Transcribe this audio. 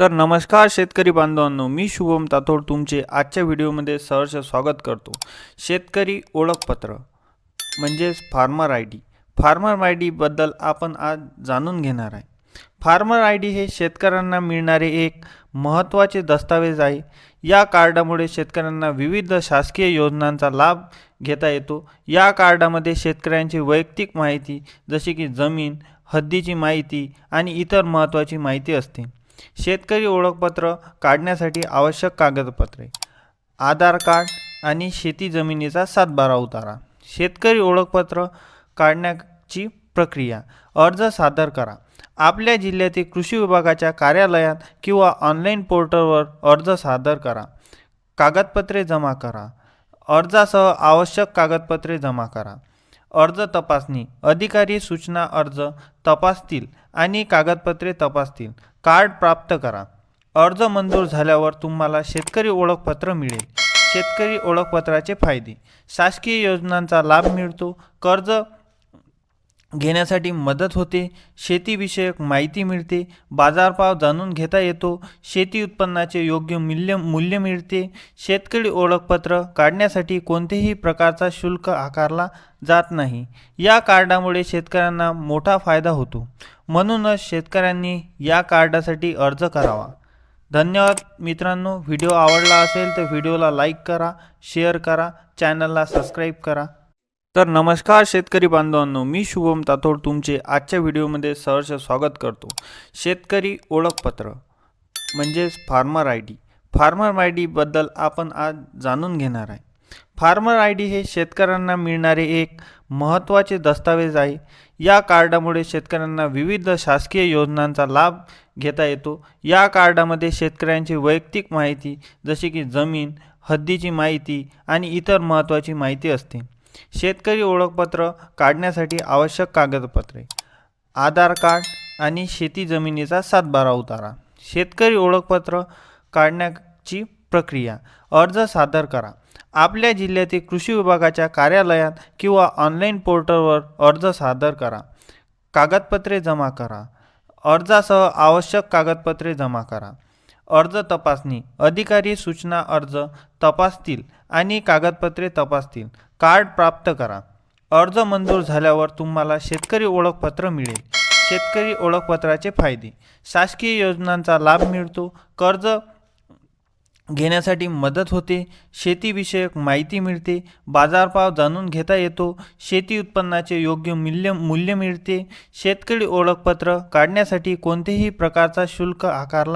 तर नमस्कार शेतकरी बांधवांनो मी शुभम तातोड तुमचे आजच्या व्हिडिओमध्ये सहर्ष स्वागत करतो. शेतकरी ओळखपत्र म्हणजेच farmer I D. Farmer I डीबद्दल आपण आज जाणून घेणार आहे. फार्मर आय डी हे शेतकऱ्यांना मिळणारे एक महत्त्वाचे दस्तावेज आहे. या कार्डामुळे शेतकऱ्यांना विविध शासकीय योजनांचा लाभ घेता येतो. या कार्डामध्ये शेतकऱ्यांची वैयक्तिक माहिती जशी की जमीन हद्दीची माहिती आणि इतर महत्त्वाची माहिती असते. शेतकरी ओळखपत्र काढण्यासाठी आवश्यक कागदपत्रे आधार कार्ड आणि शेती जमिनीचा सातबारा उतारा. शेतकरी ओळखपत्र काढण्याची प्रक्रिया. अर्ज सादर करा. आपल्या जिल्ह्यातील कृषी विभागाच्या कार्यालयात किंवा ऑनलाईन पोर्टलवर अर्ज सादर करा. कागदपत्रे जमा करा. अर्जासह आवश्यक कागदपत्रे जमा करा. अर्ज तपासणी. अधिकारी सूचना अर्ज तपासतील आणि कागदपत्रे तपासतील. कार्ड प्राप्त करा. अर्ज मंजूर झाल्यावर तुम्हाला शेतकरी ओळखपत्र मिळेल. शेतकरी ओळखपत्राचे फायदे. शासकीय योजनांचा लाभ मिळतो. कर्ज घेण्यासाठी मदत होते शेतीविषयक माहिती मिळते बाजारभाव जाणून घेता येतो शेती उत्पन्नाचे योग्य मूल्य मूल्य मिळते शेतकरी ओळखपत्र काढण्यासाठी कोणतेही प्रकारचा शुल्क आकारला जात नाही. या कार्डामुळे शेतकऱ्यांना मोठा फायदा होतो. म्हणूनच शेतकऱ्यांनी या कार्डासाठी अर्ज करावा. धन्यवाद मित्रांनो. व्हिडिओ आवडला असेल तर व्हिडिओला लाईक करा शेअर करा चॅनलला सबस्क्राईब करा. तर नमस्कार शेतकरी बांधवांनो मी शुभम तातोड तुमचे आजच्या व्हिडिओमध्ये सहर्ष स्वागत करतो. शेतकरी ओळखपत्र म्हणजेच farmer I D. Farmer I डीबद्दल आपण आज जाणून घेणार आहे. फार्मर आय डी हे शेतकऱ्यांना मिळणारे एक महत्त्वाचे दस्तावेज आहे. या कार्डामुळे शेतकऱ्यांना विविध शासकीय योजनांचा लाभ घेता येतो. या कार्डामध्ये शेतकऱ्यांची वैयक्तिक माहिती जशी की जमीन हद्दीची माहिती आणि इतर महत्त्वाची माहिती असते. शेतकरी ओळखपत्र काढण्यासाठी आवश्यक कागदपत्रे आधार कार्ड आणि शेती जमिनीचा सातबारा उतारा. शेतकरी ओळखपत्र काढण्याची प्रक्रिया. अर्ज सादर करा. आपल्या जिल्ह्यातील कृषी विभागाच्या कार्यालयात किंवा ऑनलाईन पोर्टलवर अर्ज सादर करा. कागदपत्रे जमा करा. अर्जासह आवश्यक कागदपत्रे जमा करा. अर्ज तपासणी. अधिकारी सूचना अर्ज तपासतील आणि कागदपत्रे तपासतील. कार्ड प्राप्त करा. अर्ज मंजूर झाल्यावर तुम्हाला शेतकरी ओळखपत्र मिळेल. शेतकरी ओळखपत्राचे फायदे. शासकीय योजनांचा लाभ मिळतो. कर्ज घेण्यासाठी मदत होते. शेतीविषयक माहिती मिळते. बाजारभाव जाणून घेता येतो. शेती उत्पन्नाचे योग्य मूल्य मूल्य मिळते. शेतकरी ओळखपत्र काढण्यासाठी कोणतेही प्रकारचा शुल्क आकारला